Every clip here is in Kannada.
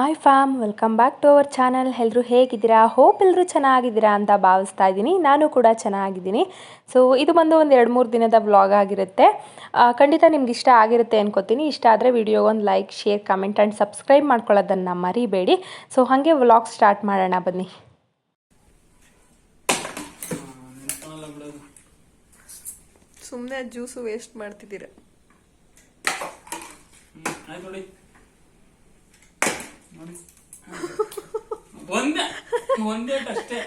Hi fam welcome back to our channel ಎಲ್ಲರೂ ಹೇಗಿದ್ದೀರಾ? ಹೋಪ್ ಎಲ್ಲರೂ ಚೆನ್ನಾಗಿದ್ದೀರಾ ಅಂತ ಭಾವಿಸ್ತಾ ಇದ್ದೀನಿ. ನಾನು ಕೂಡ ಚೆನ್ನಾಗಿದ್ದೀನಿ. ಸೊ ಇದು ಬಂದು ಒಂದು ಎರಡು ಮೂರು ದಿನದ ವ್ಲಾಗ್ ಆಗಿರುತ್ತೆ. ಖಂಡಿತ ನಿಮ್ಗೆ ಇಷ್ಟ ಆಗಿರುತ್ತೆ ಅನ್ಕೋತೀನಿ. ಇಷ್ಟ ಆದರೆ ವಿಡಿಯೋ ಒಂದು like share comment and subscribe ಮಾಡ್ಕೊಳ್ಳೋದನ್ನು ಮರಿಬೇಡಿ. ಸೊ ಹಾಗೆ ವ್ಲಾಗ್ ಸ್ಟಾರ್ಟ್ ಮಾಡೋಣ ಬನ್ನಿ. ಸುಮ್ಮನೆ ಜ್ಯೂಸು ವೇಸ್ಟ್ ಮಾಡ್ತಿದ್ದೀರಾ? ಒಂದೇ ಒಂದೇ ಅಷ್ಟೇ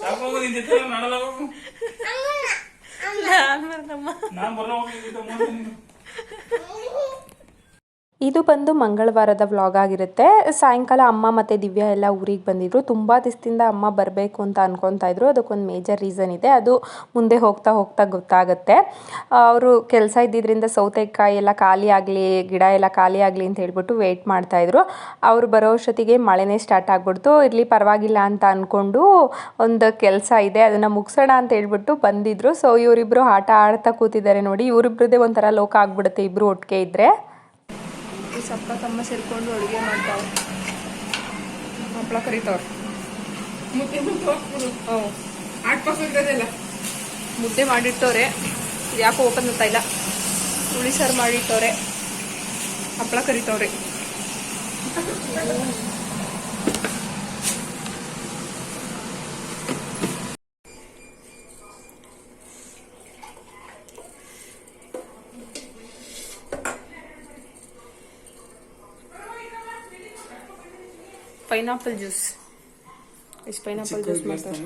ಸಾಕೋಗು ನಿನ್ ಜೊತೆ ನಾಡಲ್ಲ ಹೋಗು ನಾನ್ ಬರಲ್ಲ ಹೋಗಿ ನಿನ್ ಜೊತೆ ಮುಂದೆ ನೀನು. ಇದು ಬಂದು ಮಂಗಳವಾರದ ವ್ಲಾಗ್ ಆಗಿರುತ್ತೆ. ಸಾಯಂಕಾಲ ಅಮ್ಮ ಮತ್ತು ದಿವ್ಯಾ ಎಲ್ಲ ಊರಿಗೆ ಬಂದಿದ್ರು. ತುಂಬ ದಿವಸದಿಂದ ಅಮ್ಮ ಬರಬೇಕು ಅಂತ ಅನ್ಕೊತಾ ಇದ್ರು. ಅದಕ್ಕೊಂದು ಮೇಜರ್ ರೀಸನ್ ಇದೆ. ಅದು ಮುಂದೆ ಹೋಗ್ತಾ ಹೋಗ್ತಾ ಗೊತ್ತಾಗುತ್ತೆ. ಅವರು ಕೆಲಸ ಇದ್ದಿದ್ದರಿಂದ ಸೌತೆಕಾಯಿ ಎಲ್ಲ ಖಾಲಿ ಆಗಲಿ, ಗಿಡ ಎಲ್ಲ ಖಾಲಿ ಆಗಲಿ ಅಂತ ಹೇಳ್ಬಿಟ್ಟು ವೆಯ್ಟ್ ಮಾಡ್ತಾಯಿದ್ರು ಅವರು ಬರೋ ಅಷ್ಟೊತ್ತಿಗೆ ಮಳೆನೇ ಸ್ಟಾರ್ಟ್ ಆಗ್ಬಿಡ್ತು. ಇರಲಿ ಪರವಾಗಿಲ್ಲ ಅಂತ ಅಂದ್ಕೊಂಡು ಒಂದು ಕೆಲಸ ಇದೆ. ಅದನ್ನು ಮುಗಿಸೋಣ ಅಂತ ಹೇಳ್ಬಿಟ್ಟು ಬಂದಿದ್ರು. ಸೊ ಇವರಿಬ್ಬರು ಆಟ ಆಡ್ತಾ ಕೂತಿದ್ದಾರೆ ನೋಡಿ. ಇವರಿಬ್ರದ್ದೇ ಒಂಥರ ಲೋಕ ಆಗ್ಬಿಡುತ್ತೆ ಇಬ್ಬರು ಒಟ್ಟಿಗೆ ಇದ್ದರೆ ಸಪ್ಪ ತಮ್ಮ ಸೇರ್ಕೊಂಡು ಅಡುಗೆ ಮಾಡ್ತಾವೆ ಹಪ್ಪಳ ಕರಿತಾವ್ರೆ. ಮುದ್ದೆ ಮಾಡಿಟ್ಟವ್ರೆ. ಯಾಕೋ ಓಪನ್ ಅಂತ ಇಲ್ಲ. ಹುಳಿ ಸಾರು ಮಾಡಿಟ್ಟವ್ರೆ. ಹಪ್ಪಳ ಕರಿತಾವ್ರೆ. ಪೈನಾಪಲ್ ಜ್ಯೂಸ್ ಎಷ್ಟು ಪೈನಾಪಲ್ ಜ್ಯೂಸ್ ಮಾಡ್ತಾರೆ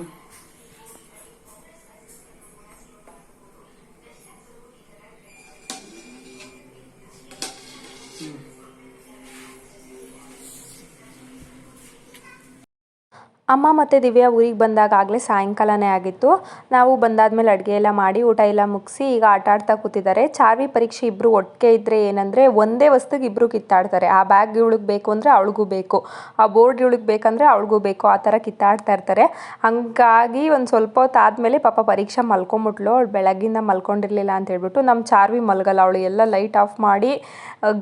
ಅಮ್ಮ ಮತ್ತು ದಿವ್ಯಾ ಊರಿಗೆ ಬಂದಾಗ ಆಗಲೇ ಸಾಯಂಕಾಲನೇ ಆಗಿತ್ತು. ನಾವು ಬಂದಾದ್ಮೇಲೆ ಅಡುಗೆ ಎಲ್ಲ ಮಾಡಿ ಊಟ ಎಲ್ಲ ಮುಗಿಸಿ ಈಗ ಆಟ ಆಡ್ತಾ ಕೂತಿದ್ದಾರೆ. ಚಾರ್ವಿ ಪರೀಕ್ಷೆ ಇಬ್ಬರು ಒಟ್ಟಿಗೆ ಇದ್ದರೆ ಏನಂದರೆ ಒಂದೇ ವಸ್ತುಗೆ ಇಬ್ಬರು ಕಿತ್ತಾಡ್ತಾರೆ. ಆ ಬ್ಯಾಗ್ ಇವಳಿಗೆ ಬೇಕು ಅಂದರೆ ಅವಳಿಗೂ ಬೇಕು. ಆ ಬೋರ್ಡ್ ಇವಳಿಗೆ ಬೇಕಂದರೆ ಅವಳಿಗೂ ಬೇಕು. ಆ ಥರ ಕಿತ್ತಾಡ್ತಾ ಇರ್ತಾರೆ. ಹಂಗಾಗಿ ಒಂದು ಸ್ವಲ್ಪ ಹೊತ್ತು ಆದಮೇಲೆ ಪಾಪ ಪರೀಕ್ಷೆ ಮಲ್ಕೊಂಬಿಟ್ಲು. ಅವಳು ಬೆಳಗ್ಗಿಂದ ಮಲ್ಕೊಂಡಿರಲಿಲ್ಲ ಅಂತ ಹೇಳ್ಬಿಟ್ಟು ನಮ್ಮ ಚಾರ್ವಿ ಮಲ್ಗಲ್ಲ. ಅವಳು ಎಲ್ಲ ಲೈಟ್ ಆಫ್ ಮಾಡಿ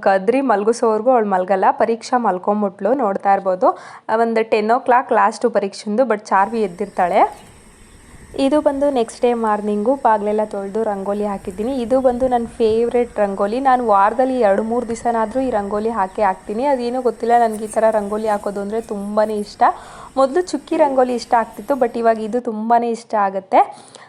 ಗದ್ರಿ ಮಲ್ಗಿಸೋವರೆಗೂ ಅವಳು ಮಲ್ಗಲ್ಲ. ಪರೀಕ್ಷೆ ಮಲ್ಕೊಂಬಿಟ್ಲು ನೋಡ್ತಾ ಇರ್ಬೋದು. ಒಂದು ಟೆನ್ ಓ ಕ್ಲಾಕ್ ಲಾಸ್ಟು ಪರೀಕ್ಷೆಂದು ಬಟ್ ಚಾರ್ವಿ ಎದ್ದಿರ್ತಾಳೆ. ಇದು ಬಂದು ನೆಕ್ಸ್ಟ್ ಡೇ ಮಾರ್ನಿಂಗು ಬಾಗಿಲೆಲ್ಲ ತೊಳೆದು ರಂಗೋಲಿ ಹಾಕಿದ್ದೀನಿ. ಇದು ಬಂದು ನನ್ನ ಫೇವ್ರೆಟ್ ರಂಗೋಲಿ. ನಾನು ವಾರದಲ್ಲಿ ಎರಡು, ಮೂರು ದಿವಸನಾದರೂ ಈ ರಂಗೋಲಿ ಹಾಕೇ ಹಾಕ್ತೀನಿ. ಅದೇನೂ ಗೊತ್ತಿಲ್ಲ ನನಗೆ ಈ ಥರ ರಂಗೋಲಿ ಹಾಕೋದು ಅಂದರೆ ತುಂಬಾ ಇಷ್ಟ. ಮೊದಲು ಚುಕ್ಕಿ ರಂಗೋಲಿ ಇಷ್ಟ ಆಗ್ತಿತ್ತು ಬಟ್ ಇವಾಗ ಇದು ತುಂಬಾ ಇಷ್ಟ ಆಗುತ್ತೆ.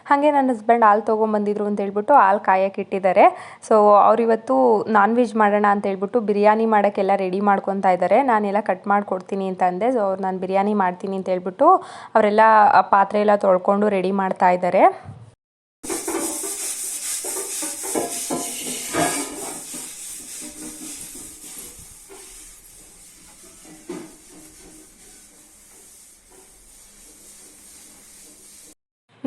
ಹಾಗೆ ನನ್ನ ಹಸ್ಬೆಂಡ್ ಹಾಲು ತೊಗೊಂಬಂದಿದ್ರು ಅಂತ ಹೇಳ್ಬಿಟ್ಟು ಹಾಲು ಕಾಯಕ್ಕೆ ಇಟ್ಟಿದ್ದಾರೆ. ಸೊ ಅವರಿವತ್ತು ನಾನ್ ವೆಜ್ ಮಾಡೋಣ ಅಂತ ಹೇಳ್ಬಿಟ್ಟು ಬಿರಿಯಾನಿ ಮಾಡೋಕ್ಕೆಲ್ಲ ರೆಡಿ ಮಾಡ್ಕೊತಾ ಇದ್ದಾರೆ. ನಾನೆಲ್ಲ ಕಟ್ ಮಾಡಿಕೊಡ್ತೀನಿ ಅಂತ ಅಂದೆ. ಸೊ ಅವ್ರು, ನಾನು ಬಿರಿಯಾನಿ ಮಾಡ್ತೀನಿ ಅಂತ ಹೇಳ್ಬಿಟ್ಟು ಅವರೆಲ್ಲ ಪಾತ್ರೆ ಎಲ್ಲ ತೊಳ್ಕೊಂಡು ರೆಡಿ ಮಾಡ್ತಾ ಇದ್ದಾರೆ.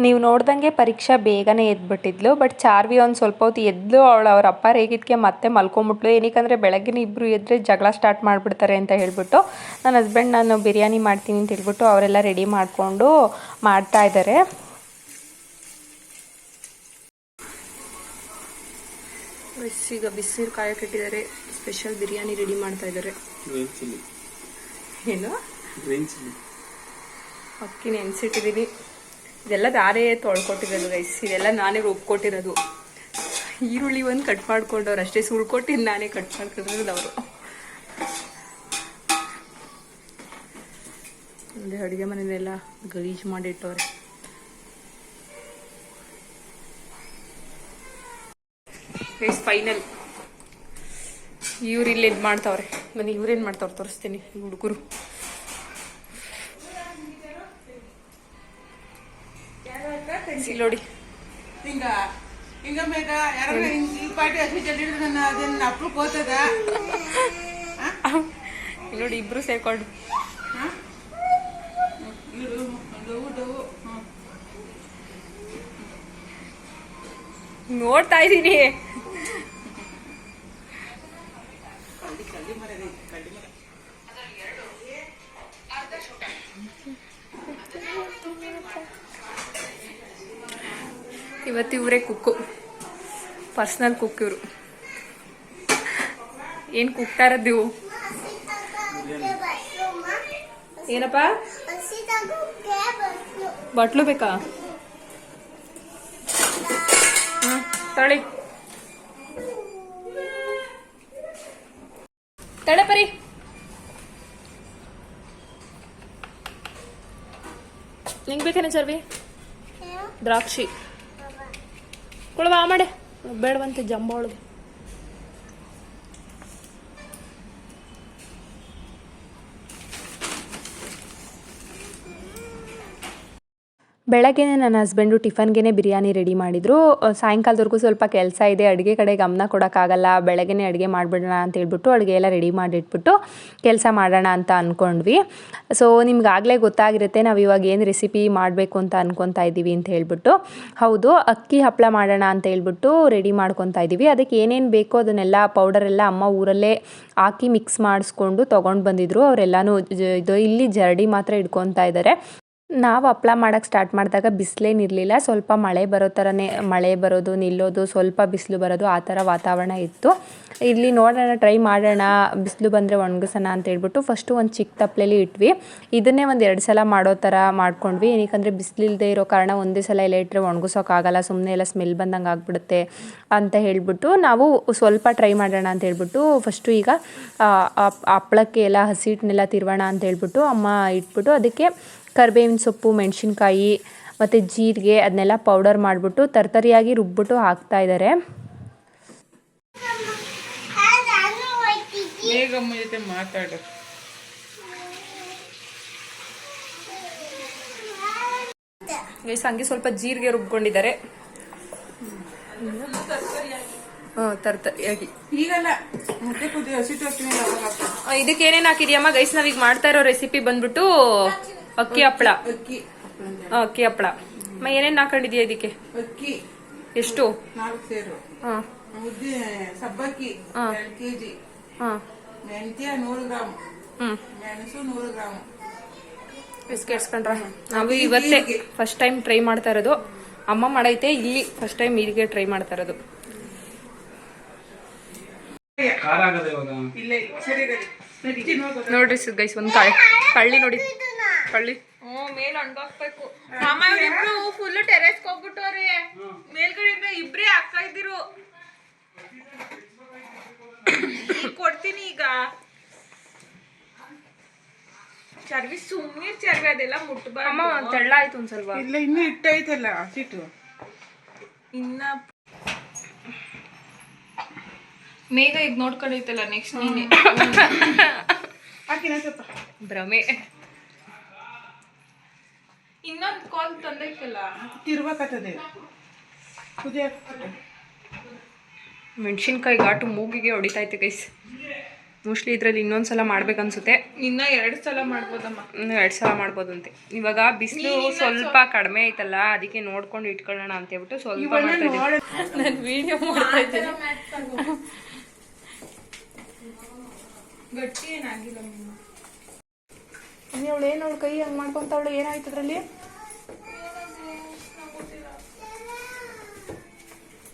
ನೀವು ನೋಡ್ದಂಗೆ ಪರೀಕ್ಷಾ ಬೇಗನೆ ಎದ್ಬಿಟ್ಟಿದ್ಲು ಬಟ್ ಚಾರ್ವಿ ಒಂದು ಸ್ವಲ್ಪ ಹೊತ್ತು ಎದ್ದು ಅವಳು ಅವ್ರ ಅಪ್ಪ ರೇಗಿದ್ಕೆ ಮತ್ತೆ ಮಲ್ಕೊಂಬಿಟ್ಲು. ಏನಕ್ಕಂದರೆ ಬೆಳಗ್ಗೆ ಇಬ್ಬರು ಎದ್ರೆ ಜಗಳ ಸ್ಟಾರ್ಟ್ ಮಾಡಿಬಿಡ್ತಾರೆ ಅಂತ ಹೇಳಿಬಿಟ್ಟು ನನ್ನ ಹಸ್ಬೆಂಡ್ ನಾನು ಬಿರಿಯಾನಿ ಮಾಡ್ತೀನಿ ಅಂತ ಹೇಳ್ಬಿಟ್ಟು ಅವರೆಲ್ಲ ರೆಡಿ ಮಾಡಿಕೊಂಡು ಮಾಡ್ತಾ ಇದ್ದಾರೆ ಈಗ ಬಿಸಿನೀರು ಕಾಯಕ್ಕೆ ಇಟ್ಟಿದ್ದಾರೆ. ಸ್ಪೆಷಲ್ ಬಿರಿಯಾನಿ ರೆಡಿ ಮಾಡ್ತಾ ಇದ್ದಾರೆ ಏನು? ಅಕ್ಕಿ ನೆನ್ಸಿಟ್ಟಿದ್ದೀನಿ ಇದೆಲ್ಲ ನಾನೇ ತೊಳ್ಕೊಟ್ಟಿರೋದು ರೈಸ್ ಇದೆಲ್ಲ ನಾನೇ ರುಬ್ಕೊಟ್ಟಿರೋದು. ಈರುಳ್ಳಿ ಒಂದು ಕಟ್ ಮಾಡ್ಕೊಂಡವ್ರು ಅಷ್ಟೇ. ಸುಳ್ಕೊಟ್ಟಿದ್ದು ನಾನೇ ಕಟ್ ಮಾಡ್ಕೊಂಡಿರೋದು ಅವರು. ಅಂದರೆ ಅಡುಗೆ ಮನೆಯೆಲ್ಲ ಗಲೀಜು ಮಾಡಿಟ್ಟವ್ರೆ ಫೈನಲ್ ಇವ್ರು ಇಲ್ಲಿ ಇದು ಮಾಡ್ತಾವ್ರೆ. ಮನೆ ಇವ್ರೇನ್ ಮಾಡ್ತಾವ್ರೆ? ತೋರಿಸ್ತೀನಿ. ಹುಡುಗರು. ಇಲ್ಲಿ ನೋಡಿ. ಹಿಂಗ ಹಿಂಗ ಮೇಗ ಯಾರ ಈ ಪಾಟಿ ಹಸಿ ಜಲ್ಲಿ ನನ್ನ ಅದನ್ನ ಅಪ್ರೂಪ್ ಹೋಗ್ತದ ನೋಡಿ ಇಬ್ರು ಸೇರ್ಕೊಂಡು. ನೋಡ್ತಾ ಇದ್ದೀನಿ. ಇವತ್ತು ಇವರೇ ಕುಕ್ಕು. ಪರ್ಸ್ನಲ್ ಕುಕ್ ಇವರು. ಏನು ಕುಕ್ತಾ ಇರೋದು ನೀವು? ಏನಪ್ಪ? ಬಟ್ಲು ಬೇಕಾ? ತಳಿ. ತಳೆ ಪರಿ. ನಿಂಗೆ ಬೇಕೇನೆ ಚರ್ವಿ? ದ್ರಾಕ್ಷಿ. ಕೊಳವ ಮಾಡೆ. ಬೇಡವಂತೆ ಜಂಬ ಬೆಳಗ್ಗೆನೇ ನನ್ನ ಹಸ್ಬೆಂಡು ಟಿಫನ್ಗೆ ಬಿರಿಯಾನಿ ರೆಡಿ ಮಾಡಿದರು. ಸಾಯಂಕಾಲದವರೆಗೂ ಸ್ವಲ್ಪ ಕೆಲಸ ಇದೆ, ಅಡುಗೆ ಕಡೆ ಗಮನ ಕೊಡೋಕ್ಕಾಗಲ್ಲ, ಬೆಳಗ್ಗೆನೇ ಅಡುಗೆ ಮಾಡಿಬಿಡೋಣ ಅಂತ ಹೇಳ್ಬಿಟ್ಟು ಅಡುಗೆ ಎಲ್ಲ ರೆಡಿ ಮಾಡಿಟ್ಬಿಟ್ಟು ಕೆಲಸ ಮಾಡೋಣ ಅಂತ ಅಂದ್ಕೊಂಡ್ವಿ ಸೊ ನಿಮ್ಗೆ ಆಗಲೇ ಗೊತ್ತಾಗಿರುತ್ತೆ, ನಾವು ಇವಾಗ ಏನು ರೆಸಿಪಿ ಮಾಡಬೇಕು ಅಂತ ಅಂದ್ಕೊತಾ ಇದ್ದೀವಿ ಅಂತ ಹೇಳ್ಬಿಟ್ಟು. ಹೌದು, ಅಕ್ಕಿ ಹಪ್ಪಳ ಮಾಡೋಣ ಅಂತ ಹೇಳ್ಬಿಟ್ಟು ರೆಡಿ ಮಾಡ್ಕೊತಾ ಇದ್ದೀವಿ ಅದಕ್ಕೆ ಏನೇನು ಬೇಕೋ ಅದನ್ನೆಲ್ಲ ಪೌಡರ್ ಎಲ್ಲ ಅಮ್ಮ ಊರಲ್ಲೇ ಹಾಕಿ ಮಿಕ್ಸ್ ಮಾಡಿಸ್ಕೊಂಡು ತೊಗೊಂಡು ಬಂದಿದ್ರು. ಅವರೆಲ್ಲನೂ ಇದು ಇಲ್ಲಿ ಜರಡಿ ಮಾತ್ರ ಇಟ್ಕೊತಾ ಇದ್ದಾರೆ ನಾವು ಹಪ್ಳ ಮಾಡೋಕ್ಕೆ ಸ್ಟಾರ್ಟ್ ಮಾಡಿದಾಗ ಬಿಸಿಲೇನಿರಲಿಲ್ಲ ಸ್ವಲ್ಪ ಮಳೆ ಬರೋ ಥರನೇ ಮಳೆ ಬರೋದು, ನಿಲ್ಲೋದು, ಸ್ವಲ್ಪ ಬಿಸಿಲು ಬರೋದು ಆ ಥರ ವಾತಾವರಣ ಇತ್ತು. ಇಲ್ಲಿ ನೋಡೋಣ, ಟ್ರೈ ಮಾಡೋಣ, ಬಿಸಿಲು ಬಂದರೆ ಒಣಗಿಸೋಣ ಅಂತ ಹೇಳ್ಬಿಟ್ಟು ಫಸ್ಟು ಒಂದು ಚಿಕ್ಕ ತಪ್ಪಲೇಲಿ ಇಟ್ವಿ. ಇದನ್ನೇ ಒಂದು ಎರಡು ಸಲ ಮಾಡೋ ಥರ ಮಾಡ್ಕೊಂಡ್ವಿ. ಏನಕ್ಕಂದರೆ ಬಿಸಿಲಿಲ್ಲದೆ ಇರೋ ಕಾರಣ ಒಂದೇ ಸಲ ಎಲ್ಲ ಇಟ್ಟರೆ ಒಣಗಿಸೋಕ್ಕಾಗಲ್ಲ ಸುಮ್ಮನೆ ಎಲ್ಲ ಸ್ಮೆಲ್ ಬಂದಂಗೆ ಆಗ್ಬಿಡುತ್ತೆ ಅಂತ ಹೇಳ್ಬಿಟ್ಟು ನಾವು ಸ್ವಲ್ಪ ಟ್ರೈ ಮಾಡೋಣ ಅಂತ ಹೇಳ್ಬಿಟ್ಟು ಫಸ್ಟು ಈಗ ಹಪ್ಪಳಕ್ಕೆ ಎಲ್ಲ ಹಸಿ ಹಿಟ್ಟನ್ನೆಲ್ಲ ತಿರುವೋಣ ಅಂತ ಹೇಳ್ಬಿಟ್ಟು ಅಮ್ಮ ಇಟ್ಬಿಟ್ಟು ಅದಕ್ಕೆ ಕರಿಬೇವಿನ ಸೊಪ್ಪು ಮೆಣಸಿನ್ಕಾಯಿ ಮತ್ತು ಜೀರಿಗೆ ಅದನ್ನೆಲ್ಲ ಪೌಡರ್ ಮಾಡಿಬಿಟ್ಟು ತರ್ತರಿಯಾಗಿ ರುಬ್ಬಿಟ್ಟು ಹಾಕ್ತಾ ಇದ್ದಾರೆ ಹಂಗೆ ಸ್ವಲ್ಪ ಜೀರಿಗೆ ರುಬ್ಕೊಂಡಿದ್ದಾರೆ. ತರ್ತರಿಯಾಗಿ. ಇದಕ್ಕೆ ಏನೇನು ಹಾಕಿದ್ಯಮ್ಮ? ಗೈಸ್ ನಾವೀಗ ಮಾಡ್ತಾ ಇರೋ ರೆಸಿಪಿ ಬಂದ್ಬಿಟ್ಟು ಅಕ್ಕಿ ಹಪ್ಪಳ. ಅಕ್ಕಿ ಅಕ್ಕಿ ಹಪ್ಪಳ. ಅಮ್ಮ ಏನೇನು ಹಾಕೊಂಡಿದ್ಯಾ ಇದಕ್ಕೆ? ಅಕ್ಕಿ. ಎಷ್ಟು? ನಾಲ್ಕು ಸೇರು. ಹಾಂ ಮುದ್ದೆ ಸಬ್ಬಕ್ಕಿ ಹಾ. ಎರಡು ಕೆಜಿ. ಹಾಂ ಮೆಂತ್ಯ ನೂರು ಗ್ರಾಮ್. ಹ್ಞೂ ಮೆಣಸು ನೂರು ಗ್ರಾಮ್. ಬಿಸ್ಕೆಟ್ಸ್ಕೊಂಡ್ರ ನಾವು ಇವತ್ತೇ ಫಸ್ಟ್ ಟೈಮ್ ಟ್ರೈ ಮಾಡ್ತಾ ಇರೋದು. ಅಮ್ಮ ಮಾಡೈತೆ ಇಲ್ಲಿ ಫಸ್ಟ್ ಟೈಮ್ ಇಲ್ಲಿಗೆ ಟ್ರೈ ಮಾಡ್ತಾ ಇರೋದು. ಖಾರ ಆಗದೆ ಇವಾಗ? ಇಲ್ಲ ಇಲ್ಲ. ಸರಿ. ನೋಡ್ರಿ ಗೈಸ್ ಒಂದು ಕಳ್ಳಿ ಕಳ್ಳಿ ನೋಡಿ. ಕಳ್ಳಿ ಹ್ಞೂ ಮೇಲೆ ಹಂಗಾಕ್ಬೇಕು ಮಾಮ ಇವ್ರಿಬ್ರು ಫುಲ್ ಟೆರೆಸ್ ಹೋಗ್ಬಿಟ್ಟವ್ರೆ. ಮೇಲ್ಗಡೆಯಿಂದ ಇಬ್ರೇ ಅಕ್ಕ ಇದ್ದಿರು. ಕೊಡ್ತೀನಿ ಈಗ. ಚರ್ವಿ ಸುಮ್ಮನೆ ಚರ್ವಿ ಅದೆಲ್ಲ ಅಮ್ಮ ಮುಟ್ಬಾರ್ದು. ತೆಳ್ಳ ಆಯ್ತು ಒಂದ್ ಸ್ವಲ್ಪ. ಇಲ್ಲ ಇನ್ನೂ ಇಟ್ಟೈತಲ್ಲ ಹಸಿಟ್ಟು. ಇನ್ನ ಮೇಘ ಈಗ ನೋಡ್ಕೊಂಡೈತಲ್ಲ ನೆಕ್ಸ್ಟ್ ನೀನೆ. ಹಾಕಿನ ಸ್ವಲ್ಪ. ಭ್ರಮೆ. ಇನ್ನೊಂದು ಕಾಲ್ ತಂದೈತಲ್ಲ. ತಿರ್ಬೇಕತ್ತದೆ ಕುದಿಯಕ್ಕೆ ಮೆಣಸಿನ್ಕಾಯಿ ಘಾಟು ಮೂಗಿಗೆ ಹೊಡಿತೈತೆ ಕೈಸ್ ಮೋಸ್ಟ್ಲಿ ಇದ್ರಲ್ಲಿ ಇನ್ನೊಂದ್ಸಲ ಮಾಡ್ಬೇಕನ್ಸುತ್ತೆ ಇನ್ನ ಎರಡ್ ಸಲ ಮಾಡ್ಬೋದಮ್ಮ. ಇನ್ನು ಎರಡು ಸಲ ಮಾಡ್ಬೋದಂತೆ. ಇವಾಗ ಬಿಸಿಲು ಸ್ವಲ್ಪ ಕಡಿಮೆ ಐತಲ್ಲ ಅದಕ್ಕೆ ನೋಡ್ಕೊಂಡು ಇಟ್ಕೊಳ್ಳೋಣ ಅಂತ ಹೇಳ್ಬಿಟ್ಟು ಸ್ವಲ್ಪ ನಾನು ವಿಡಿಯೋ ಮಾಡ್ತಾ ಇದ್ದೀನಿ. ಗಟ್ಟಿ ಏನಾಗಿಲ್ಲ ಅವಳು ಏನು ಅವಳು ಕೈ ಹಂಗೆ ಮಾಡ್ಕೊಂತವಳು? ಏನಾಯ್ತು ಅದರಲ್ಲಿ?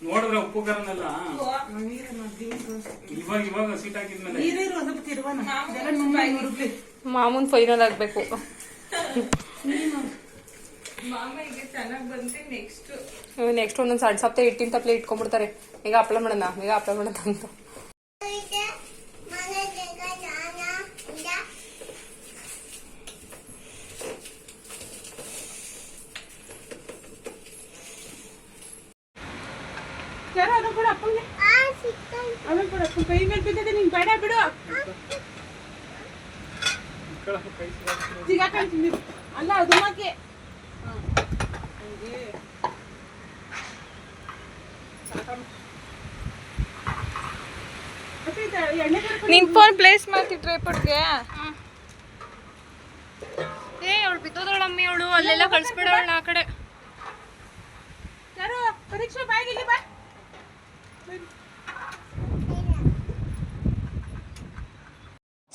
ನೋಡಿದ್ರೆ ಉಪ್ಪು ಇವಾಗ ಇವಾಗ ಸೀಟ್ ಹಾಕಿದ್ಮೇಲೆ. ಮಾಮೂನ್ ಫೈನಲ್ ಆಗಬೇಕು. ನೆಕ್ಸ್ಟ್ ನೆಕ್ಸ್ಟ್ ಒಂದೊಂದು ಸಣ್ಣ ಸಪ್ತೆ ಇಟ್ಟಿನ ತಪ್ಪಲೆ ಇಟ್ಕೊಂಡ್ಬಿಡ್ತಾರೆ. ಈಗ ಅಪ್ಲೈ ಮಾಡೋಣ ಈಗ ಅಪ್ಲೈ ಮಾಡೋಣ ಅಂತ ಯಾರೋ ಅದನ್ನ ಕೊಡು ಅಪ್ಪಂಗೆ ಕೊಡು ಅಪ್ಪನ ಕೈ ಮೇಲೆ ಬಿದ್ದಿದೆ ನಿಂಗೆ ಬೇಡ ಬಿಡು. ಸಿಗಾಕಂತೀನಿ ಅಲ್ಲ ಅದು ಮಾಕೆ ನಿನ್ ಫೋನ್ ಪ್ಲೇಸ್ ಮಾಡ್ತಿಟ್ರೆ ಪಟ್ಗೆ ಏ ಅವಳು ಬಿದ್ದೋದಳಮ್ಮಿ ಅವಳು. ಅಲ್ಲೆಲ್ಲ ಕಳ್ಸ್ಬಿಡೋಣ ಆ ಕಡೆ. ಯಾರು ಪರೀಕ್ಷೆ ಬಾಯಿಗೆ ಬಾ.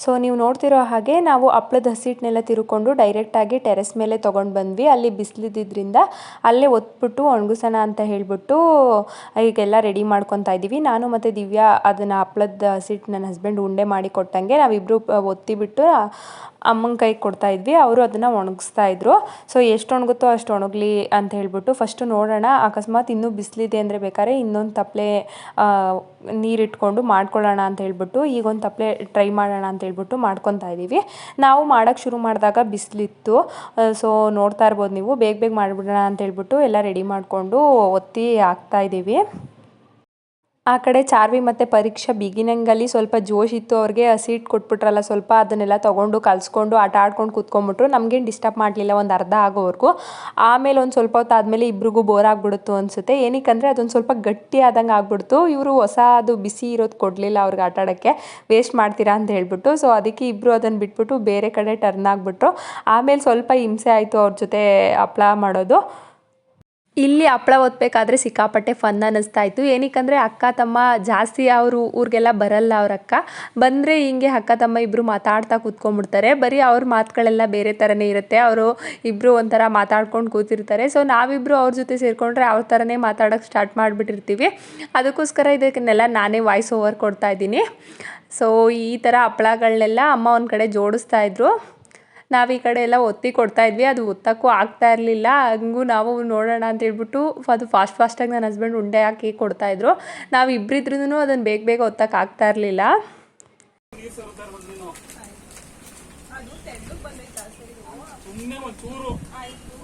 ಸೊ ನೀವು ನೋಡ್ತಿರೋ ಹಾಗೆ ನಾವು ಹಪ್ಪಳದ ಹಸಿಟ್ಟನ್ನೆಲ್ಲ ತಿರುಕೊಂಡು ಡೈರೆಕ್ಟಾಗಿ ಟೆರೆಸ್ ಮೇಲೆ ತೊಗೊಂಡು ಬಂದ್ವಿ. ಅಲ್ಲಿ ಬಿಸಿಲಿದ್ದರಿಂದ ಅಲ್ಲೇ ಒತ್ಬಿಟ್ಟು ಒಣಗಿಸೋಣ ಅಂತ ಹೇಳಿಬಿಟ್ಟು ಈಗೆಲ್ಲ ರೆಡಿ ಮಾಡ್ಕೊತಾ ಇದ್ದೀವಿ. ನಾನು ಮತ್ತು ದಿವ್ಯಾ ಅದನ್ನು ಹಪ್ಪಳದ ಹಸಿಟ್ಟು ನನ್ನ ಹಸ್ಬೆಂಡ್ ಉಂಡೆ ಮಾಡಿ ಕೊಟ್ಟಂಗೆ ನಾವಿಬ್ಬರು ಒತ್ತಿಬಿಟ್ಟು ಅಮ್ಮನ ಕೈ ಕೊಡ್ತಾ ಇದ್ವಿ, ಅವರು ಅದನ್ನು ಒಣಗಿಸ್ತಾ ಇದ್ರು. ಸೊ ಎಷ್ಟು ಒಣಗುತ್ತೋ ಅಷ್ಟು ಒಣಗಲಿ ಅಂತ ಹೇಳ್ಬಿಟ್ಟು ಫಸ್ಟು ನೋಡೋಣ, ಅಕಸ್ಮಾತ್ ಇನ್ನೂ ಬಿಸಿಲಿದೆ ಅಂದರೆ ಬೇಕಾದ್ರೆ ಇನ್ನೊಂದು ತಪ್ಪಲೆ ನೀರಿಟ್ಕೊಂಡು ಮಾಡ್ಕೊಳ್ಳೋಣ ಅಂತ ಹೇಳ್ಬಿಟ್ಟು ಈಗ ಒಂದು ತಪ್ಪಲೆ ಟ್ರೈ ಮಾಡೋಣ ಅಂತ ಹೇಳ್ಬಿಟ್ಟು ಮಾಡ್ಕೊತಾ ಇದ್ದೀವಿ. ನಾವು ಮಾಡೋಕ್ಕೆ ಶುರು ಮಾಡಿದಾಗ ಬಿಸಿಲಿತ್ತು. ಸೊ ನೋಡ್ತಾ ಇರ್ಬೋದು ನೀವು, ಬೇಗ ಬೇಗ ಮಾಡಿಬಿಡೋಣ ಅಂತ ಹೇಳ್ಬಿಟ್ಟು ಎಲ್ಲ ರೆಡಿ ಮಾಡಿಕೊಂಡು ಒತ್ತಿ ಹಾಕ್ತಾ ಇದ್ದೀವಿ. ಆ ಕಡೆ ಚಾರ್ವಿ ಮತ್ತು ಪರೀಕ್ಷಾ ಬಿಗಿನಂಗಲ್ಲಿ ಸ್ವಲ್ಪ ಜೋಶ್ ಇತ್ತು, ಅವ್ರಿಗೆ ಸೀಟ್ ಕೊಟ್ಬಿಟ್ರಲ್ಲ ಸ್ವಲ್ಪ ಅದನ್ನೆಲ್ಲ ತೊಗೊಂಡು ಕಲಿಸ್ಕೊಂಡು ಆಟ ಆಡ್ಕೊಂಡು ಕೂತ್ಕೊಂಡ್ಬಿಟ್ರು. ನಮಗೇನು ಡಿಸ್ಟರ್ಬ್ ಮಾಡಲಿಲ್ಲ, ಒಂದು ಅರ್ಧ ಆಗೋವರೆಗೂ. ಆಮೇಲೆ ಒಂದು ಸ್ವಲ್ಪ ಹೊತ್ತು ಆದಮೇಲೆ ಇಬ್ರಿಗೂ ಬೋರ್ ಆಗಿಬಿಡುತ್ತು ಅನಿಸುತ್ತೆ. ಏನಕ್ಕಂದರೆ ಅದೊಂದು ಸ್ವಲ್ಪ ಗಟ್ಟಿ ಆದಂಗೆ ಆಗ್ಬಿಡ್ತು. ಇವರು ಹೊಸ ಅದು ಬಿಸಿ ಇರೋದು ಕೊಡಲಿಲ್ಲ ಅವ್ರಿಗೆ ಆಟ ಆಡೋಕ್ಕೆ. ವೇಸ್ಟ್ ಮಾಡ್ತೀರಾ ಅಂತ ಹೇಳ್ಬಿಟ್ಟು. ಸೊ ಅದಕ್ಕೆ ಇಬ್ಬರು ಅದನ್ನು ಬಿಟ್ಬಿಟ್ಟು ಬೇರೆ ಕಡೆ ಟರ್ನ್ ಆಗಿಬಿಟ್ರು. ಆಮೇಲೆ ಸ್ವಲ್ಪ ಹಿಂಸೆ ಆಯಿತು ಅವ್ರ ಜೊತೆ ಹಪ್ಳ ಮಾಡೋದು. ಇಲ್ಲಿ ಹಪ್ಪಳ ಓದ್ಬೇಕಾದ್ರೆ ಸಿಕ್ಕಾಪಟ್ಟೆ ಫನ್ ಅನ್ನಿಸ್ತಾ ಇತ್ತು. ಏನಕ್ಕಂದರೆ ಅಕ್ಕ, ತಮ್ಮ ಜಾಸ್ತಿ ಅವರು ಊರಿಗೆಲ್ಲ ಬರಲ್ಲ ಅವ್ರ ಅಕ್ಕ. ಬಂದರೆ ಹಿಂಗೆ ಅಕ್ಕ, ತಮ್ಮ ಇಬ್ಬರು ಮಾತಾಡ್ತಾ ಕೂತ್ಕೊಂಡ್ಬಿಡ್ತಾರೆ. ಬರೀ ಅವ್ರ ಮಾತುಗಳೆಲ್ಲ ಬೇರೆ ಥರನೇ ಇರುತ್ತೆ. ಅವರು ಇಬ್ಬರು ಒಂಥರ ಮಾತಾಡ್ಕೊಂಡು ಕೂತಿರ್ತಾರೆ. ಸೊ ನಾವಿಬ್ಬರು ಅವ್ರ ಜೊತೆ ಸೇರಿಕೊಂಡ್ರೆ ಅವ್ರ ಥರನೇ ಮಾತಾಡೋಕ್ಕೆ ಸ್ಟಾರ್ಟ್ ಮಾಡಿಬಿಟ್ಟಿರ್ತೀವಿ. ಅದಕ್ಕೋಸ್ಕರ ಇದಕ್ಕೆಲ್ಲ ನಾನೇ ವಾಯ್ಸ್ ಓವರ್ ಕೊಡ್ತಾ ಇದ್ದೀನಿ. ಸೊ ಈ ಥರ ಹಪ್ಪಳಗಳನ್ನೆಲ್ಲ ಅಮ್ಮ ಒಂದು ಕಡೆ ಜೋಡಿಸ್ತಾ ಇದ್ರು. ನಾವು ಈ ಕಡೆ ಎಲ್ಲ ಒತ್ತಿ ಕೊಡ್ತಾ ಇದ್ವಿ. ಅದು ಒತ್ತಕ್ಕೂ ಆಗ್ತಾ ಇರಲಿಲ್ಲ. ಹಂಗೂ ನಾವು ನೋಡೋಣ ಅಂತ ಹೇಳ್ಬಿಟ್ಟು ಅದು ಫಾಸ್ಟ್ ಫಾಸ್ಟಾಗಿ ನನ್ನ ಹಸ್ಬೆಂಡ್ ಉಂಡೆ ಹಾಕಿ ಕೊಡ್ತಾಯಿದ್ರು ನಾವು ಇಬ್ಬರಿದ್ರೂ ಅದನ್ನು ಬೇಗ ಬೇಗ ಒತ್ತಕ್ಕೆ ಆಗ್ತಾ ಇರಲಿಲ್ಲ. ಸುಮ್ಮನೆ ಒಂಚೂರು ಚೂರು.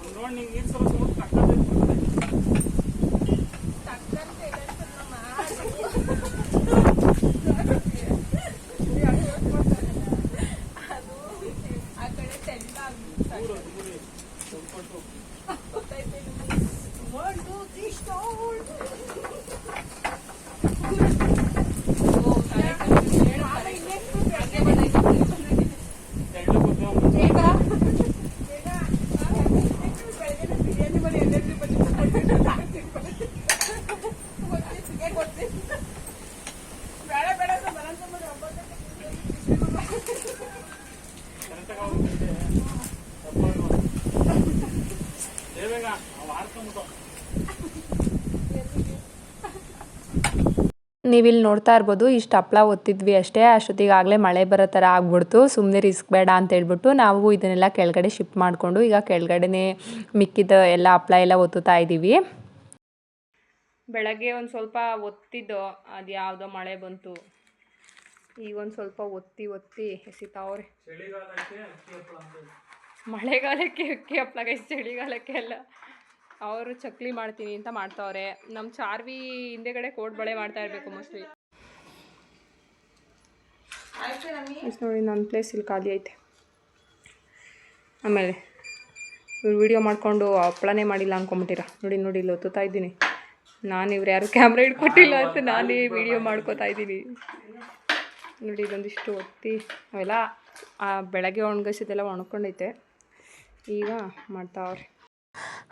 ಒಂದ್ ನೋಡಿ ನಿಂಗೆ ನೀರ್ ನೀವಿಲ್ಲಿ ನೋಡ್ತಾ ಇರ್ಬೋದು ಇಷ್ಟು ಹಪ್ಳ ಒತ್ತಿದ್ವಿ ಅಷ್ಟೇ. ಅಷ್ಟೊತ್ತಿಗೆ ಆಗಲೇ ಮಳೆ ಬರೋ ಥರ ಆಗ್ಬಿಡ್ತು. ಸುಮ್ಮನೆ ರಿಸ್ಕ್ ಬೇಡ ಅಂತ ಹೇಳ್ಬಿಟ್ಟು ನಾವು ಇದನ್ನೆಲ್ಲ ಕೆಳಗಡೆ ಶಿಫ್ಟ್ ಮಾಡಿಕೊಂಡು ಈಗ ಕೆಳಗಡೆನೇ ಮಿಕ್ಕಿದ ಎಲ್ಲ ಹಪ್ಳ ಎಲ್ಲ ಒತ್ತುತ್ತಾ ಇದ್ದೀವಿ. ಬೆಳಗ್ಗೆ ಒಂದು ಸ್ವಲ್ಪ ಒತ್ತಿದ್ದು ಅದು ಯಾವುದೋ ಮಳೆ ಬಂತು. ಈಗ ಒಂದು ಸ್ವಲ್ಪ ಒತ್ತಿ ಒತ್ತಿ ಎಸಿತಾವ್ರೆ ಮಳೆಗಾಲಕ್ಕೆ ಅಕ್ಕಿ ಹಪ್ಳ ಚಳಿಗಾಲಕ್ಕೆ ಅಲ್ಲ. ಅವರು ಚಕ್ಲಿ ಮಾಡ್ತೀನಿ ಅಂತ ಮಾಡ್ತಾವ್ರೆ. ನಮ್ಮ ಚಾರ್ವಿ ಹಿಂದೆಗಡೆ ಕೋಡ್ಬಳೆ ಮಾಡ್ತಾ ಇರಬೇಕು ಮೋಸ್ಟ್ಲಿ ನೋಡಿ ನನ್ನ ಪ್ಲೇಸ್ ಇಲ್ಲಿ ಖಾಲಿ ಐತೆ. ಆಮೇಲೆ ಇವ್ರು ವಿಡಿಯೋ ಮಾಡಿಕೊಂಡು ಹಪ್ಪಳನೇ ಮಾಡಿಲ್ಲ ಅನ್ಕೊಂಬಿಟ್ಟಿರ. ನೋಡಿ ನೋಡಿ ಇಲ್ಲಿ ಒತ್ತುತ್ತಾ ಇದ್ದೀನಿ. ನಾನು ಇವ್ರು ಯಾರು ಕ್ಯಾಮ್ರಾ ಇಟ್ಕೊಟ್ಟಿಲ್ಲ ಅಂತ ನಾನೇ ವಿಡಿಯೋ ಮಾಡ್ಕೋತಾ ಇದ್ದೀನಿ. ನೋಡಿ ಇದೊಂದಿಷ್ಟು ಒತ್ತಿ ಅವೆಲ್ಲ ಆ ಬೆಳಗ್ಗೆ ಒಣಗಿಸಿದೆಲ್ಲ ಒಣಕೊಂಡೈತೆ ಈಗ ಮಾಡ್ತಾವ್ರೆ.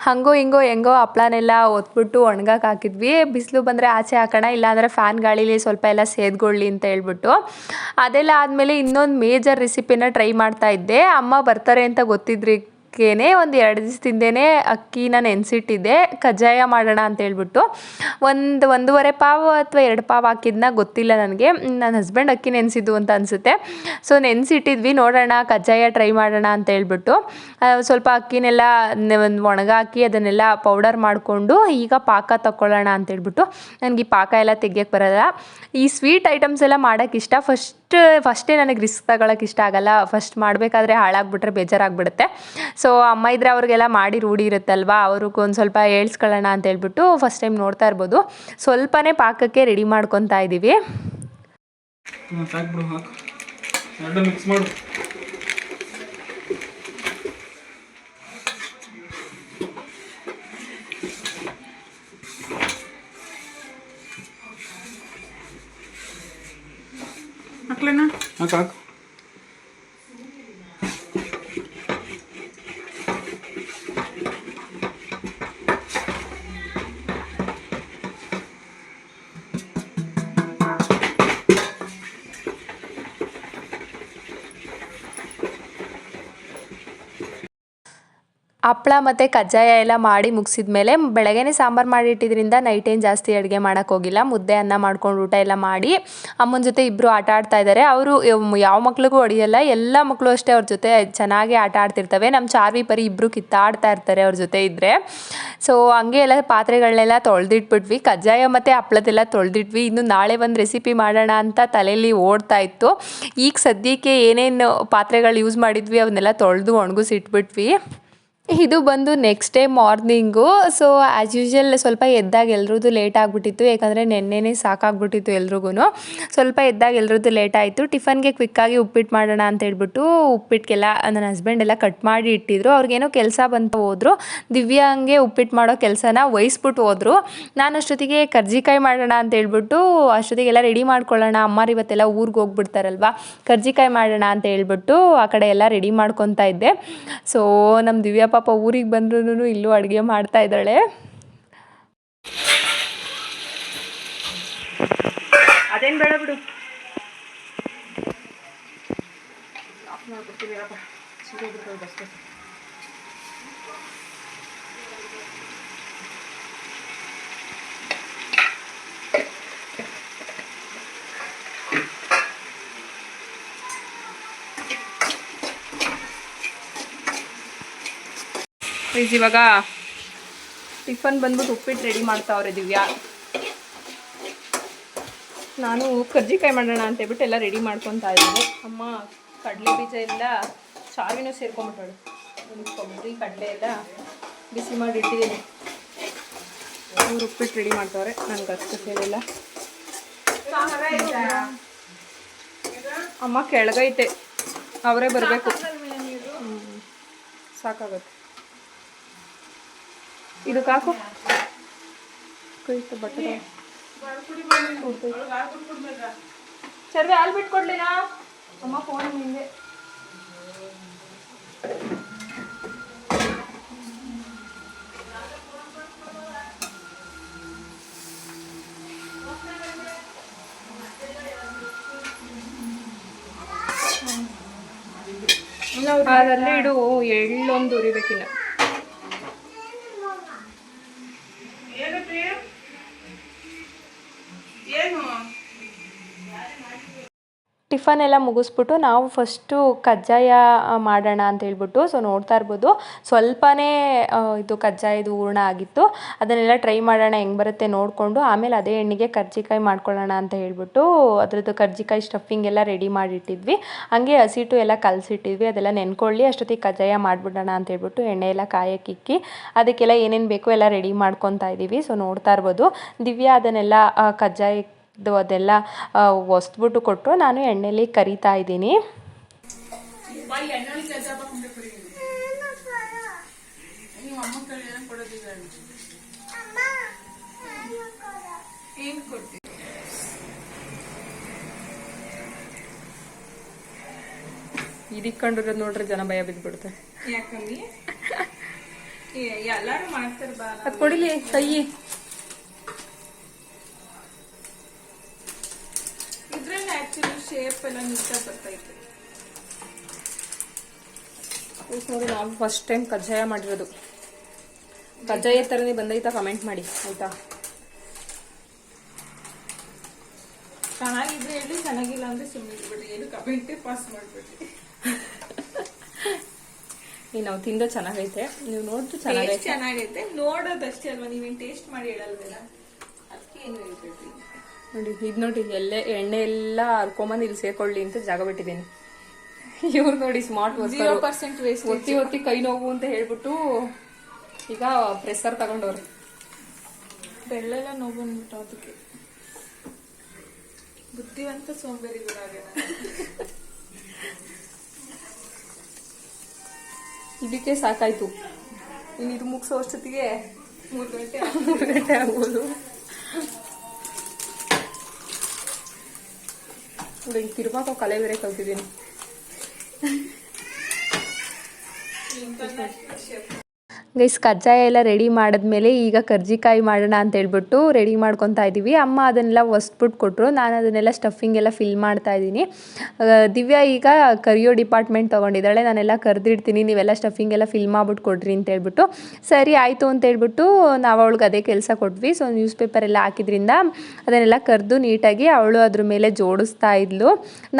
ಹಂಗೋ ಹಿಂಗೋ ಹೆಂಗೋ ಹಪ್ಳನೆಲ್ಲ ಒತ್ಬಿಟ್ಟು ಒಣಗಕ್ಕೆ ಹಾಕಿದ್ವಿ. ಬಿಸಿಲು ಬಂದರೆ ಆಚೆ ಹಾಕೋಣ ಇಲ್ಲಾಂದರೆ ಫ್ಯಾನ್ ಗಾಳಿಲಿ ಸ್ವಲ್ಪ ಎಲ್ಲ ಸೇದ್ಕೊಳ್ಳಿ ಅಂತ ಹೇಳ್ಬಿಟ್ಟು. ಅದೆಲ್ಲ ಆದಮೇಲೆ ಇನ್ನೊಂದು ಮೇಜರ್ ರೆಸಿಪಿನ ಟ್ರೈ ಮಾಡ್ತಾ ಇದ್ದೆ. ಅಮ್ಮ ಬರ್ತಾರೆ ಅಂತ ಗೊತ್ತಿದ್ರಿಗೇನೆ ಒಂದು ಎರಡು ದಿವಸದಿಂದನೇ ಅಕ್ಕಿನ ನೆನೆಸಿಟ್ಟಿದ್ದೆ. ಕಜ್ಜಾಯ ಮಾಡೋಣ ಅಂತ ಹೇಳ್ಬಿಟ್ಟು. ಒಂದು ಒಂದೂವರೆ ಪಾವು ಅಥವಾ ಎರಡು ಪಾವು ಹಾಕಿದ್ನ ಗೊತ್ತಿಲ್ಲ ನನಗೆ. ನನ್ನ ಹಸ್ಬೆಂಡ್ ಅಕ್ಕಿ ನೆನೆಸಿದ್ದು ಅಂತ ಅನಿಸುತ್ತೆ. ಸೊ ನೆನೆಸಿಟ್ಟಿದ್ವಿ. ನೋಡೋಣ, ಕಜ್ಜಾಯ ಟ್ರೈ ಮಾಡೋಣ ಅಂತ ಹೇಳ್ಬಿಟ್ಟು. ಸ್ವಲ್ಪ ಅಕ್ಕಿನೆಲ್ಲ ಒಂದು ಒಣಗಾಕಿ ಅದನ್ನೆಲ್ಲ ಪೌಡರ್ ಮಾಡಿಕೊಂಡು ಈಗ ಪಾಕ ತಗೊಳ್ಳೋಣ ಅಂತ ಹೇಳ್ಬಿಟ್ಟು. ನನಗೆ ಈ ಪಾಕ ಎಲ್ಲ ತೆಗಿಯೋಕ್ಕೆ ಬರೋಲ್ಲ. ಈ ಸ್ವೀಟ್ ಐಟಮ್ಸ್ ಎಲ್ಲ ಮಾಡೋಕ್ಕೆ ಇಷ್ಟ. ಫಸ್ಟ್ ಫಸ್ಟೇ ನನಗೆ ರಿಸ್ಕ್ ತಗೊಳಕ್ಕೆ ಇಷ್ಟ ಆಗಲ್ಲ. ಫಸ್ಟ್ ಮಾಡಬೇಕಾದ್ರೆ ಹಾಳಾಗ್ಬಿಟ್ರೆ ಬೇಜಾರಾಗ್ಬಿಡುತ್ತೆ. ಸೊ ಅಮ್ಮ ಇದ್ರೆ ಅವ್ರಿಗೆಲ್ಲ ಮಾಡಿ ರೂಢಿ ಇರುತ್ತಲ್ವಾ? ಅವ್ರಿಗೊಂದು ಸ್ವಲ್ಪ ಹೇಳ್ಸ್ಕೊಳ್ಳೋಣ ಅಂತ ಹೇಳ್ಬಿಟ್ಟು ಫಸ್ಟ್ ಟೈಮ್ ನೋಡ್ತಾ ಇರ್ಬೋದು. ಸ್ವಲ್ಪನೇ ಪಾಕಕ್ಕೆ ರೆಡಿ ಮಾಡ್ಕೊತಾ ಇದ್ದೀವಿ ಹ್ಮ್, ಹಪ್ಳ ಮತ್ತು ಕಜ್ಜಾಯ ಎಲ್ಲ ಮಾಡಿ ಮುಗಿಸಿದ ಮೇಲೆ ಬೆಳಗ್ಗೆನೇ ಸಾಂಬಾರು ಮಾಡಿಟ್ಟಿದ್ರಿಂದ ನೈಟ್ ಏನು ಜಾಸ್ತಿ ಅಡುಗೆ ಮಾಡೋಕ್ಕೆ ಹೋಗಿಲ್ಲ. ಮುದ್ದೆ, ಅನ್ನ ಮಾಡ್ಕೊಂಡು ಊಟ ಎಲ್ಲ ಮಾಡಿ ಅಮ್ಮನ ಜೊತೆ ಇಬ್ಬರು ಆಟ ಆಡ್ತಾ ಇದ್ದಾರೆ ಅವರು ಯಾವ ಮಕ್ಳಿಗೂ ಹೊಡೆಯಲ್ಲ, ಎಲ್ಲ ಮಕ್ಕಳು ಅಷ್ಟೇ ಅವ್ರ ಜೊತೆ ಚೆನ್ನಾಗಿ ಆಟ ಆಡ್ತಿರ್ತವೆ. ನಮ್ಮ ಚಾರ್ವಿ ಪರಿ ಇಬ್ಬರು ಕಿತ್ತಾಡ್ತಾ ಇರ್ತಾರೆ ಅವ್ರ ಜೊತೆ ಇದ್ದರೆ ಸೊ ಹಂಗೆ ಎಲ್ಲ ಪಾತ್ರೆಗಳನ್ನೆಲ್ಲ ತೊಳೆದಿಟ್ಬಿಟ್ವಿ. ಕಜ್ಜಾಯ ಮತ್ತು ಹಪ್ಳದೆಲ್ಲ ತೊಳೆದಿಟ್ವಿ. ಇನ್ನು ನಾಳೆ ಒಂದು ರೆಸಿಪಿ ಮಾಡೋಣ ಅಂತ ತಲೆಯಲ್ಲಿ ಓಡ್ತಾ ಇತ್ತು. ಈಗ ಸದ್ಯಕ್ಕೆ ಏನೇನು ಪಾತ್ರೆಗಳು ಯೂಸ್ ಮಾಡಿದ್ವಿ ಅವನ್ನೆಲ್ಲ ತೊಳೆದು ಒಣಗಿಸಿಟ್ಬಿಟ್ವಿ. ಇದು ಬಂದು next day morning so as usual ಸ್ವಲ್ಪ ಎದ್ದಾಗ ಎಲ್ರದ್ದು ಲೇಟ್ ಆಗಿಬಿಟ್ಟಿತ್ತು. ಯಾಕಂದರೆ ನೆನ್ನೆನೇ ಸಾಕಾಗ್ಬಿಟ್ಟಿತ್ತು ಎಲ್ರಿಗೂ ಸ್ವಲ್ಪ ಎದ್ದಾಗ ಎಲ್ರದ್ದು ಲೇಟ್ ಆಯಿತು. ಟಿಫನ್ಗೆ ಕ್ವಿಕ್ಕಾಗಿ ಉಪ್ಪಿಟ್ಟು ಮಾಡೋಣ ಅಂತ ಹೇಳ್ಬಿಟ್ಟು ಉಪ್ಪಿಟ್ಟಿಗೆಲ್ಲ ನನ್ನ ಹಸ್ಬೆಂಡ್ ಎಲ್ಲ ಕಟ್ ಮಾಡಿ ಇಟ್ಟಿದ್ರು. ಅವ್ರಿಗೇನೋ ಕೆಲಸ ಬಂತ ಹೋದ್ರು. ದಿವ್ಯಾಂಗೆ ಉಪ್ಪಿಟ್ಟು ಮಾಡೋ ಕೆಲಸನ ವಹಿಸ್ಬಿಟ್ಟು ಹೋದ್ರು. ನಾನು ಅಷ್ಟೊತ್ತಿಗೆ ಕರ್ಜಿಕಾಯಿ ಮಾಡೋಣ ಅಂತ ಹೇಳ್ಬಿಟ್ಟು ಅಷ್ಟೊತ್ತಿಗೆಲ್ಲ ರೆಡಿ ಮಾಡ್ಕೊಳ್ಳೋಣ. ಅಮ್ಮಾರು ಇವತ್ತೆಲ್ಲ ಊರಿಗೆ ಹೋಗ್ಬಿಡ್ತಾರಲ್ವ? ಕರ್ಜಿಕಾಯಿ ಮಾಡೋಣ ಅಂತ ಹೇಳ್ಬಿಟ್ಟು ಆ ಕಡೆ ಎಲ್ಲ ರೆಡಿ ಮಾಡ್ಕೊತಾ ಇದ್ದೆ. ಸೊ ನಮ್ಮ ದಿವ್ಯಾ ಪಾಪ ಊರಿಗೆ ಬಂದ್ರೂ ಇಲ್ಲೂ ಅಡುಗೆ ಮಾಡ್ತಾ ಇದ್ದಾಳೆ. ಅದೇನು ಬೇಡ ಬಿಡು. ಪ್ಲೀಸ್ ಇವಾಗ ಟಿಫನ್ ಬಂದ್ಬಿಟ್ಟು ಉಪ್ಪಿಟ್ಟು ರೆಡಿ ಮಾಡ್ತಾವ್ರೆ ದಿವ್ಯಾ. ನಾನು ಕರ್ಜಿಕಾಯಿ ಮಾಡೋಣ ಅಂತ ಹೇಳ್ಬಿಟ್ಟು ಎಲ್ಲ ರೆಡಿ ಮಾಡ್ಕೊತಾ ಇದ್ದೀನಿ. ಅಮ್ಮ, ಕಡಲೆ ಬೀಜ ಎಲ್ಲ ಚಾವಿನೂ ಸೇರ್ಕೊಂಬಿಟ್ಟಾಳು ಕೊಬ್ಬರಿ, ಕಡಲೆ ಎಲ್ಲ ಬಿಸಿ ಮಾಡಿ ಇಟ್ಟಿದ್ದೀನಿ. ಅವ್ರು ಉಪ್ಪಿಟ್ಟು ರೆಡಿ ಮಾಡ್ತಾವ್ರೆ. ನನಗೆ ಅಷ್ಟು ಸೇರಿಲ್ಲ. ಅಮ್ಮ ಕೆಳಗೈತೆ. ಅವರೇ ಬರಬೇಕು. ಸಾಕಾಗುತ್ತೆ. ಇದು ಕಾಕು ಕೈತು ಬಟ್ಟೆ ಸರ್ವೆ ಹಾಲು ಬಿಟ್ಕೊಡ್ಲಿನಾ ಅಮ್ಮ ಫೋನ್ ಹಿಂದೆ ಅದರಲ್ಲಿ ಇಡು ಎಳ್ಳೊಂದು ಉರಿಬೇಕಿಲ್ಲ ಏನಪ್ಪಿ ಏನು ಟಿಫನ್ ಎಲ್ಲ ಮುಗಿಸ್ಬಿಟ್ಟು ನಾವು ಫಸ್ಟು ಕಜ್ಜಾಯ ಮಾಡೋಣ ಅಂತ ಹೇಳ್ಬಿಟ್ಟು ಸೊ ನೋಡ್ತಾ ಇರ್ಬೋದು. ಸ್ವಲ್ಪನೇ ಇದು ಕಜ್ಜಾಯದು ಹೂರ್ಣ ಆಗಿತ್ತು. ಅದನ್ನೆಲ್ಲ ಟ್ರೈ ಮಾಡೋಣ, ಹೆಂಗೆ ಬರುತ್ತೆ ನೋಡಿಕೊಂಡು ಆಮೇಲೆ ಅದೇ ಎಣ್ಣೆಗೆ ಕರ್ಜಿಕಾಯಿ ಮಾಡ್ಕೊಳ್ಳೋಣ ಅಂತ ಹೇಳ್ಬಿಟ್ಟು ಅದರದ್ದು ಕರ್ಜಿಕಾಯಿ ಸ್ಟಫಿಂಗ್ ಎಲ್ಲ ರೆಡಿ ಮಾಡಿಟ್ಟಿದ್ವಿ. ಹಂಗೆ ಹಸಿಟ್ಟು ಎಲ್ಲ ಕಲಸಿಟ್ಟಿದ್ವಿ. ಅದೆಲ್ಲ ನೆನ್ಕೊಳ್ಳಿ, ಅಷ್ಟೊತ್ತಿಗೆ ಕಜ್ಜಾಯ ಮಾಡಿಬಿಡೋಣ ಅಂತ ಹೇಳ್ಬಿಟ್ಟು ಎಣ್ಣೆ ಎಲ್ಲ ಕಾಯಕ್ಕಿಕ್ಕಿ ಅದಕ್ಕೆಲ್ಲ ಏನೇನು ಬೇಕೋ ಎಲ್ಲ ರೆಡಿ ಮಾಡ್ಕೊತಾ ಇದ್ದೀವಿ ಸೊ ನೋಡ್ತಾ ಇರ್ಬೋದು. ದಿವ್ಯಾ ಅದನ್ನೆಲ್ಲ ಕಜ್ಜಾಯಕ್ಕೆ ಕಜ್ಜಾಯ ಇದು ಅದೆಲ್ಲ ಒಸ್ದ್ಬಿಟ್ಟು ಕೊಟ್ಟು ನಾನು ಎಣ್ಣೆಲಿ ಕರಿತಾ ಇದ್ದೀನಿ. ಇದಕ್ಕೆ ಕಂಡಿರೋದು ನೋಡ್ರಿ ಜನ ಭಯ ಬಿದ್ದ್ಬಿಡುತ್ತೆ ಎಲ್ಲಾರು ಮಾಡ್ತಾರ ಅದು ಕೊಡಿಲಿ ಕೈ ಇದ್ರಲ್ಲಿ ಆಕ್ಚುಲಿ ಶೇಪ್ ಎಲ್ಲ ನೀಟಾಗಿ ಬರ್ತೈತೆ ನೋಡಿ ನಾವು ಫಸ್ಟ್ ಟೈಮ್ ಕಜ್ಜಾಯ ಮಾಡಿರೋದು. ಕಜ್ಜಾಯ ತರನೇ ಬಂದೈತಾ ಕಮೆಂಟ್ ಮಾಡಿ ಆಯ್ತಾ? ಚೆನ್ನಾಗಿದ್ರೆ ಹೇಳಿ ಚೆನ್ನಾಗಿಲ್ಲ ಅಂದ್ರೆ ಸುಮ್ಮನೆ ಏನು ಕಮೆಂಟೇ ಪಾಸ್ ಮಾಡ್ಬಿಡಿ. ಈ ನಾವು ತಿಂದ ಚೆನ್ನಾಗೈತೆ. ನೀವು ನೋಡಿದ್ರು ಚೆನ್ನಾಗೈತೆ. ಚೆನ್ನಾಗೈತೆ. ನೋಡೋದಷ್ಟೇ ಅಲ್ವಾ? ನೀವೇನು ಟೇಸ್ಟ್ ಮಾಡಿ ಹೇಳಲ್ವಲ್ಲ ನೋಡಿ ಇದು ನೋಡಿ ಎಲ್ಲೇ ಎಣ್ಣೆ ಎಲ್ಲ ಹರ್ಕೊಂಬಂದು ಇಲ್ಲಿ ಸೇರ್ಕೊಳ್ಳಿ ಅಂತ ಜಾಗ ಬಿಟ್ಟಿದ್ದೀನಿ. ಇವ್ರು ನೋಡಿ ಸ್ಮಾರ್ಟ್ ಜೀರೋ ಪರ್ಸೆಂಟ್ ವೇಸ್ಟ್ ಒತ್ತಿ ಒತ್ತಿ ಕೈ ನೋವು ಅಂತ ಹೇಳ್ಬಿಟ್ಟು ಈಗ ಪ್ರೆಸರ್ ತಗೊಂಡವ್ರಿ. ಬೆಳ್ಳೆಲ್ಲ ನೋವು ಬಂದ್ಬಿಟ್ಟು ಅದಕ್ಕೆ. ಬುದ್ಧಿವಂತ ಸೋಂಬೇರಿ ಇದಕ್ಕೆ ಸಾಕಾಯ್ತು. ಇನ್ನು ಇದು ಮುಗಿಸೋ ಅಷ್ಟೊತ್ತಿಗೆ ಮೂರು ಗಂಟೆ ಮೂರು ಗಂಟೆ ಆಗ್ಬೋದು. ನೋಡಿ ಹಿಂಗೆ ತಿರ್ಗಾಕೋ ಕಲೆ ಬೇರೆ ಕಲ್ತಿದ್ದೀನಿ ಗೈಸ್ ಕಜ್ಜಾಯ ಎಲ್ಲ ರೆಡಿ ಮಾಡಿದ್ಮೇಲೆ ಈಗ ಕರ್ಜಿಕಾಯಿ ಮಾಡೋಣ ಅಂತ ಹೇಳ್ಬಿಟ್ಟು ರೆಡಿ ಮಾಡ್ಕೊತಾ ಇದ್ದೀವಿ. ಅಮ್ಮ ಅದನ್ನೆಲ್ಲ ಒಸ್ಬಿಟ್ಟು ಕೊಟ್ಟರು ನಾನು ಅದನ್ನೆಲ್ಲ ಸ್ಟಫಿಂಗ್ ಎಲ್ಲ ಫಿಲ್ ಮಾಡ್ತಾ ಇದ್ದೀನಿ. ದಿವ್ಯಾ ಈಗ ಕರಿಯೋ ಡಿಪಾರ್ಟ್ಮೆಂಟ್ ತೊಗೊಂಡಿದ್ದಾಳೆ. ನಾನೆಲ್ಲ ಕರೆದಿಡ್ತೀನಿ. ನೀವೆಲ್ಲ ಸ್ಟಫಿಂಗ್ ಎಲ್ಲ ಫಿಲ್ ಮಾಡ್ಬಿಟ್ಟು ಕೊಡ್ರಿ ಅಂತ ಹೇಳ್ಬಿಟ್ಟು. ಸರಿ, ಆಯಿತು ಅಂತ ಹೇಳ್ಬಿಟ್ಟು ನಾವು ಅವಳಿಗೆ ಅದೇ ಕೆಲಸ ಕೊಟ್ವಿ. ಸೊ ನ್ಯೂಸ್ ಪೇಪರ್ ಎಲ್ಲ ಹಾಕಿದ್ರಿಂದ ಅದನ್ನೆಲ್ಲ ಕರೆದು ನೀಟಾಗಿ ಅವಳು ಅದ್ರ ಮೇಲೆ ಜೋಡಿಸ್ತಾ ಇದ್ಲು.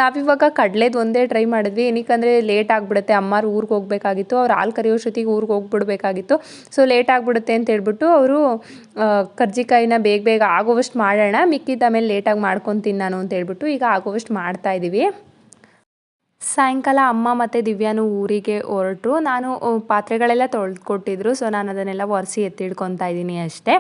ನಾವಿವಾಗ ಕಡಲೆದು ಒಂದೇ ಟ್ರೈ ಮಾಡಿದ್ವಿ. ಏನಕ್ಕಂದರೆ ಲೇಟ್ ಆಗಿಬಿಡುತ್ತೆ. ಅಮ್ಮಾರು ಊರಿಗೆ ಹೋಗಬೇಕಾಗಿತ್ತು. ಅವ್ರು ಹಾಲು ಜೊತೆಗೆ ಊರಿಗೆ ಹೋಗ್ಬಿಡ್ಬೇಕಾಗಿತ್ತು. ಸೊ ಲೇಟ್ ಆಗಿಬಿಡುತ್ತೆ ಅಂತ ಹೇಳ್ಬಿಟ್ಟು ಅವರು ಕರ್ಜಿಕಾಯಿನ ಬೇಗ ಬೇಗ ಆಗೋವಷ್ಟು ಮಾಡೋಣ, ಮಿಕ್ಕಿದ ಆಮೇಲೆ ಲೇಟಾಗಿ ಮಾಡ್ಕೊತೀನಿ ನಾನು ಅಂತ ಹೇಳ್ಬಿಟ್ಟು ಈಗ ಆಗೋವಷ್ಟು ಮಾಡ್ತಾ ಇದ್ದೀವಿ ಸಾಯಂಕಾಲ ಅಮ್ಮ ಮತ್ತು ದಿವ್ಯಾನು ಊರಿಗೆ ಹೊರಟರು ನಾನು ಪಾತ್ರೆಗಳೆಲ್ಲ ತೊಳೆದು ಕೊಟ್ಟಿದ್ರು ಸೊ, ನಾನು ಅದನ್ನೆಲ್ಲ ಒರೆಸಿ ಎತ್ತಿಡ್ಕೊತಾ ಇದ್ದೀನಿ ಅಷ್ಟೇ.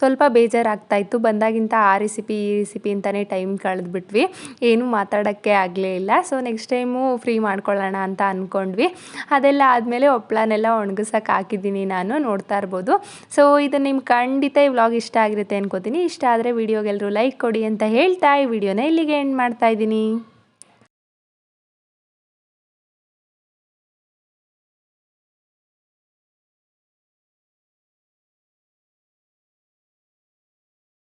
ಸ್ವಲ್ಪ ಬೇಜಾರಾಗ್ತಾ ಇತ್ತು. ಬಂದಾಗಿಂತ ಆ ರೆಸಿಪಿ ಈ ರೆಸಿಪಿ ಅಂತಲೇ ಟೈಮ್ ಕಳೆದ್ಬಿಟ್ವಿ. ಏನೂ ಮಾತಾಡೋಕ್ಕೆ ಆಗಲೇ ಇಲ್ಲ. ಸೊ ನೆಕ್ಸ್ಟ್ ಟೈಮು ಫ್ರೀ ಮಾಡ್ಕೊಳ್ಳೋಣ ಅಂತ ಅಂದ್ಕೊಂಡ್ವಿ ಅದೆಲ್ಲ ಆದಮೇಲೆ ಒಪ್ಪಳನೆಲ್ಲ ಒಣಗಿಸೋಕೆ ಹಾಕಿದ್ದೀನಿ ನಾನು. ನೋಡ್ತಾ ಇರ್ಬೋದು. ಸೊ, ಇದು ನಿಮ್ಗೆ ಖಂಡಿತ ಈ ವ್ಲಾಗ್ ಇಷ್ಟ ಆಗಿರುತ್ತೆ ಅನ್ಕೋತೀನಿ. ಇಷ್ಟ ಆದರೆ ವಿಡಿಯೋಗೆಲ್ಲರೂ ಲೈಕ್ ಕೊಡಿ ಅಂತ ಹೇಳ್ತಾ ಈ ವಿಡಿಯೋನ ಇಲ್ಲಿಗೆ ಎಂಡ್ ಮಾಡ್ತಾ ಇದ್ದೀನಿ.